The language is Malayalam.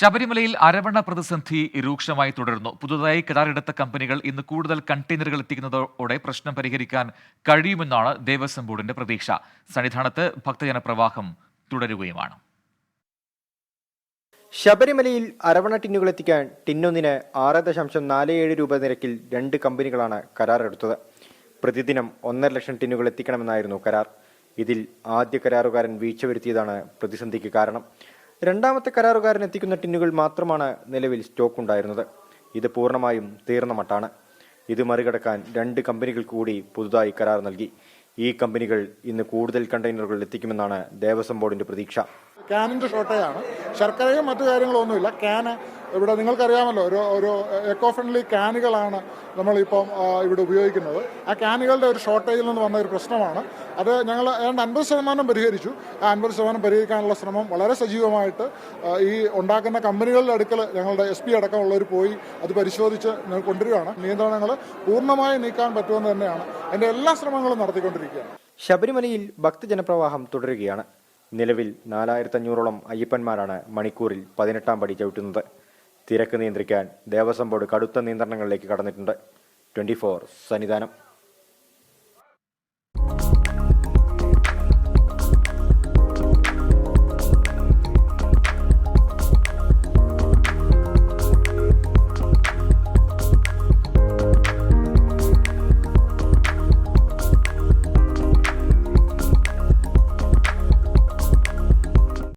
ശബരിമലയിൽ അരവണ പ്രതിസന്ധി രൂക്ഷമായി തുടരുന്നു. പുതുതായി കരാറെടുത്ത കമ്പനികൾ ഇന്ന് കൂടുതൽ കണ്ടെയ്നറുകൾ എത്തിക്കുന്നതോടെ പ്രശ്നം പരിഹരിക്കാൻ കഴിയുമെന്നാണ് ദേവസ്വം ബോർഡിന്റെ പ്രതീക്ഷ. സന്നിധാനത്ത് ഭക്തജന പ്രവാഹം തുടരുകയുമാണ്. ശബരിമലയിൽ അരവണ ടിന്നുകൾ എത്തിക്കാൻ ടിന്നൊന്നിന് ആറ് ദശാംശം നാല് ഏഴ് രൂപ നിരക്കിൽ രണ്ട് കമ്പനികളാണ് കരാറെടുത്തത്. പ്രതിദിനം ഒന്നര ലക്ഷം ടിന്നുകൾ എത്തിക്കണമെന്നായിരുന്നു കരാർ. ഇതിൽ ആദ്യ കരാറുകാരൻ വീഴ്ച വരുത്തിയതാണ് പ്രതിസന്ധിക്ക് കാരണം. രണ്ടാമത്തെ കരാറുകാരൻ എത്തിക്കുന്ന ടിന്നുകൾ മാത്രമാണ് നിലവിൽ സ്റ്റോക്ക് ഉണ്ടായിരുന്നത് ഇത് പൂർണമായും തീർന്ന മട്ടാണ്. ഇത് മറികടക്കാൻ രണ്ട് കമ്പനികൾ കൂടി പുതുതായി കരാർ നൽകി. ഈ കമ്പനികൾ ഇന്ന് കൂടുതൽ കണ്ടെയ്നറുകൾ എത്തിക്കുമെന്നാണ് ദേവസ്വം ബോർഡിന്റെ പ്രതീക്ഷ. ക്യാനിന്റെ ഷോർട്ടേജാണ് ശർക്കരയും മറ്റു കാര്യങ്ങളൊന്നുമില്ല. ക്യാന് ഇവിടെ നിങ്ങൾക്കറിയാമല്ലോ ഒരു ഒരു എക്കോ ഫ്രണ്ട്ലി ക്യാനുകളാണ് നമ്മളിപ്പം ഇവിടെ ഉപയോഗിക്കുന്നത്. ആ ക്യാനുകളുടെ ഒരു ഷോർട്ടേജിൽ നിന്ന് വന്ന ഒരു പ്രശ്നമാണ്. അത് ഞങ്ങൾ ഏതാണ്ട് അൻപത് ശതമാനം പരിഹരിച്ചു. ആ അൻപത് ശതമാനം പരിഹരിക്കാനുള്ള ശ്രമം വളരെ സജീവമായിട്ട് ഈ ഉണ്ടാക്കുന്ന കമ്പനികളുടെ അടുക്കൽ ഞങ്ങളുടെ എസ് പി അടക്കമുള്ളവർ പോയി അത് പരിശോധിച്ച് കൊണ്ടുവരികയാണ്. നിയന്ത്രണങ്ങൾ പൂർണമായി നീക്കാൻ പറ്റുമെന്ന് തന്നെയാണ് എന്റെ എല്ലാ ശ്രമങ്ങളും നടത്തിക്കൊണ്ടിരിക്കുകയാണ്. ശബരിമലയിൽ ഭക്തജനപ്രവാഹം തുടരുകയാണ്. നിലവിൽ നാലായിരത്തഞ്ഞൂറോളം അയ്യപ്പന്മാരാണ് മണിക്കൂറിൽ പതിനെട്ടാം പടി ചവിട്ടുന്നത്. തിരക്ക് നിയന്ത്രിക്കാൻ ദേവസ്വം ബോർഡ് കടുത്ത നിയന്ത്രണങ്ങളിലേക്ക് കടന്നിട്ടുണ്ട്. Twenty four Sannidhanam.